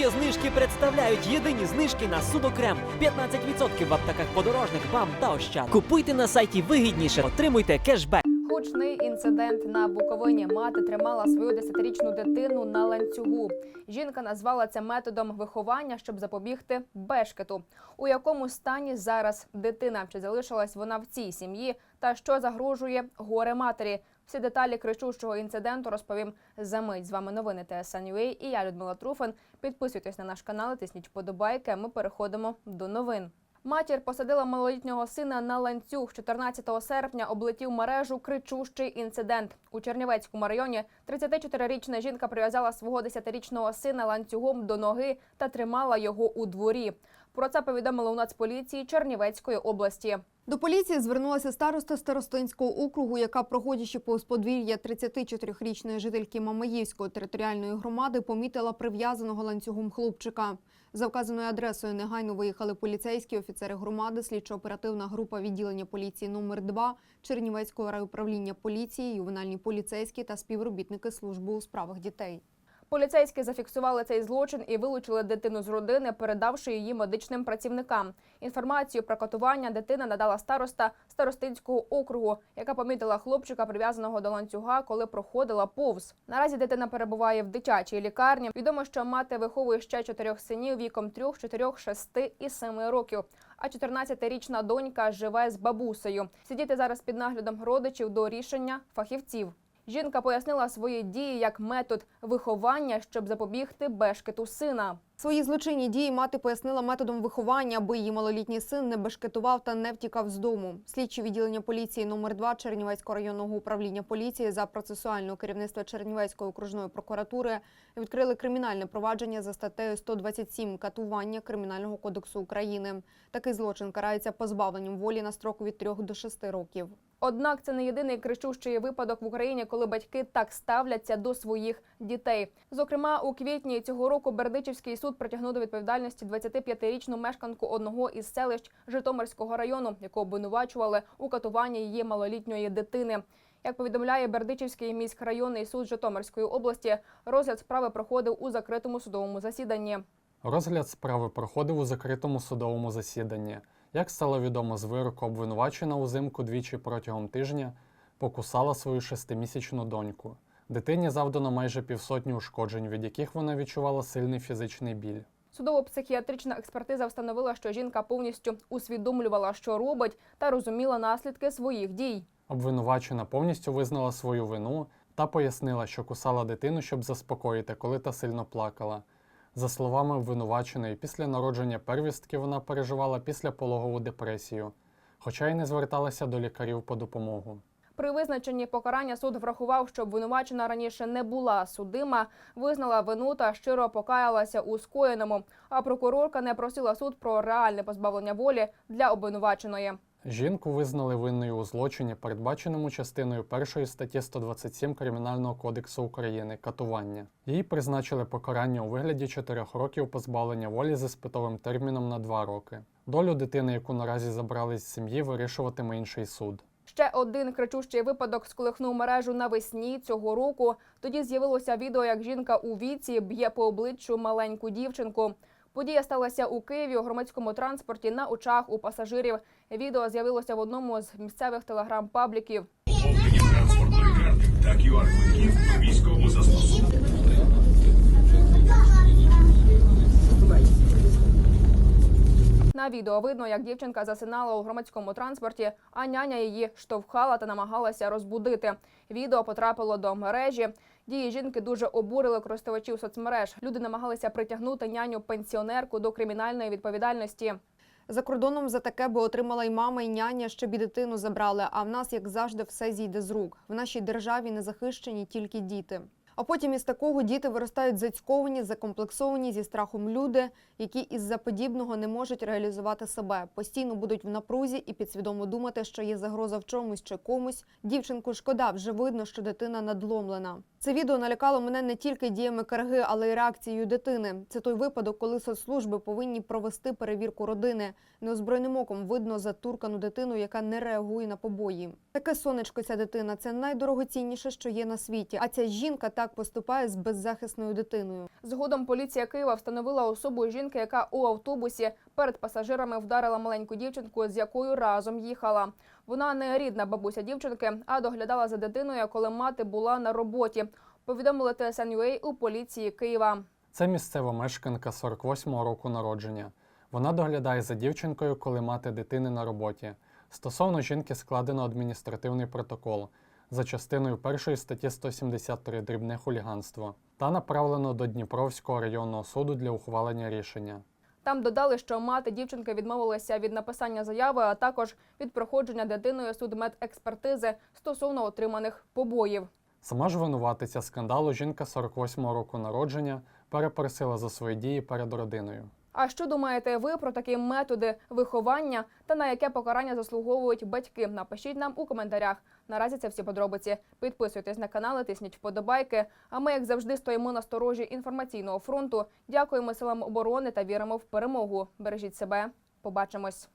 Є знижки представляють єдині знижки на судокрем. 15% в аптеках подорожник, бам та ощад. Купуйте на сайті вигідніше, отримуйте кешбек. Гучний інцидент на Буковині. Мати тримала свою десятирічну дитину на ланцюгу. Жінка назвала це методом виховання, щоб запобігти бешкету. У якому стані зараз дитина? Чи залишилась вона в цій сім'ї? Та що загрожує горе матері? Всі деталі кричущого інциденту розповім за мить. З вами новини ТСНЮА і я Людмила Труфан. Підписуйтесь на наш канал, і тисніть вподобайки. Ми переходимо до новин. Матір посадила малолітнього сина на ланцюг. 14 серпня облетів мережу кричущий інцидент. У Чернівецькому районі 34-річна жінка прив'язала свого 10-річного сина ланцюгом до ноги та тримала його у дворі. Про це повідомили у Нацполіції Чернівецької області. До поліції звернулася староста Старостинського округу, яка, проходячи повз подвір'я 34-річної жительки Мамаївської територіальної громади, помітила прив'язаного ланцюгом хлопчика. За вказаною адресою негайно виїхали поліцейські офіцери громади, слідчо-оперативна група відділення поліції номер 2 Чернівецького райуправління поліції, ювенальні поліцейські та співробітники служби у справах дітей. Поліцейські зафіксували цей злочин і вилучили дитину з родини, передавши її медичним працівникам. Інформацію про катування дитина надала староста старостинського округу, яка помітила хлопчика, прив'язаного до ланцюга, коли проходила повз. Наразі дитина перебуває в дитячій лікарні. Відомо, що мати виховує ще чотирьох синів віком трьох, чотирьох, шести і семи років. А 14-річна донька живе з бабусею. Сидіти зараз під наглядом родичів до рішення фахівців. Жінка пояснила свої дії як метод виховання, щоб запобігти бешкету сина. Свої злочинні дії мати пояснила методом виховання, аби її малолітній син не бешкетував та не втікав з дому. Слідчі відділення поліції номер 2 Чернівецького районного управління поліції за процесуального керівництва Чернівецької окружної прокуратури відкрили кримінальне провадження за статтею 127 катування Кримінального кодексу України. Такий злочин карається позбавленням волі на строк від 3 до 6 років. Однак це не єдиний кричущий випадок в Україні, коли батьки так ставляться до своїх дітей. Зокрема, у квітні цього року Бердичівський суд притягнув до відповідальності 25-річну мешканку одного із селищ Житомирського району, яку обвинувачували у катуванні її малолітньої дитини. Як повідомляє Бердичівський міськрайонний суд Житомирської області, розгляд справи проходив у закритому судовому засіданні. Розгляд справи проходив у закритому судовому засіданні. Як стало відомо з вироку, обвинувачена узимку двічі протягом тижня покусала свою шестимісячну доньку. Дитині завдано майже півсотні ушкоджень, від яких вона відчувала сильний фізичний біль. Судово-психіатрична експертиза встановила, що жінка повністю усвідомлювала, що робить, та розуміла наслідки своїх дій. Обвинувачена повністю визнала свою вину та пояснила, що кусала дитину, щоб заспокоїти, коли та сильно плакала. За словами обвинуваченої, після народження первістки вона переживала післяпологову депресію, хоча й не зверталася до лікарів по допомогу. При визначенні покарання суд врахував, що обвинувачена раніше не була судима, визнала вину та щиро покаялася у скоєному. А прокурорка не просила суд про реальне позбавлення волі для обвинуваченої. Жінку визнали винною у злочині, передбаченому частиною першої статті 127 Кримінального кодексу України катування. Їй призначили покарання у вигляді 4 років позбавлення волі з іспитовим терміном на 2 роки. Долю дитини, яку наразі забрали з сім'ї, вирішуватиме інший суд. Ще один кричущий випадок сколихнув мережу навесні цього року. Тоді з'явилося відео, як жінка у віці б'є по обличчю маленьку дівчинку. Подія сталася у Києві у громадському транспорті на очах у пасажирів. Відео з'явилося в одному з місцевих телеграм-пабліків. Транспортної військового застосунку. На відео видно, як дівчинка засинала у громадському транспорті, а няня її штовхала та намагалася розбудити. Відео потрапило до мережі. Дії жінки дуже обурили користувачів соцмереж. Люди намагалися притягнути няню пенсіонерку до кримінальної відповідальності. За кордоном за таке би отримала й мама, і няня, щоб і дитину забрали. А в нас, як завжди, все зійде з рук. В нашій державі не захищені тільки діти. А потім із такого діти виростають зацьковані, закомплексовані зі страхом люди, які із-за подібного не можуть реалізувати себе, постійно будуть в напрузі і підсвідомо думати, що є загроза в чомусь чи комусь. Дівчинку шкода, вже видно, що дитина надломлена. Це відео налякало мене не тільки діями карги, але й реакцією дитини. Це той випадок, коли соцслужби повинні провести перевірку родини. Неозброєним оком видно затуркану дитину, яка не реагує на побої. Таке сонечко ця дитина це найдорогоцінніше, що є на світі. А ця жінка так так поступає з беззахисною дитиною. Згодом поліція Києва встановила особу жінки, яка у автобусі перед пасажирами вдарила маленьку дівчинку, з якою разом їхала. Вона не рідна бабуся дівчинки, а доглядала за дитиною, коли мати була на роботі. Повідомили ТСНЮА у поліції Києва. Це місцева мешканка 48-го року народження. Вона доглядає за дівчинкою, коли мати дитини на роботі. Стосовно жінки складено адміністративний протокол за частиною першої статті 173 дрібне хуліганство та направлено до Дніпровського районного суду для ухвалення рішення. Там додали, що мати дівчинки відмовилася від написання заяви, а також від проходження дитиною судмедекспертизи стосовно отриманих побоїв. Сама ж винуватиця скандалу жінка 48-го року народження перепросила за свої дії перед родиною. А що думаєте ви про такі методи виховання та на яке покарання заслуговують батьки? Напишіть нам у коментарях. Наразі це всі подробиці. Підписуйтесь на канали, тисніть вподобайки. А ми, як завжди, стоїмо на сторожі інформаційного фронту. Дякуємо силам оборони та віримо в перемогу. Бережіть себе. Побачимось.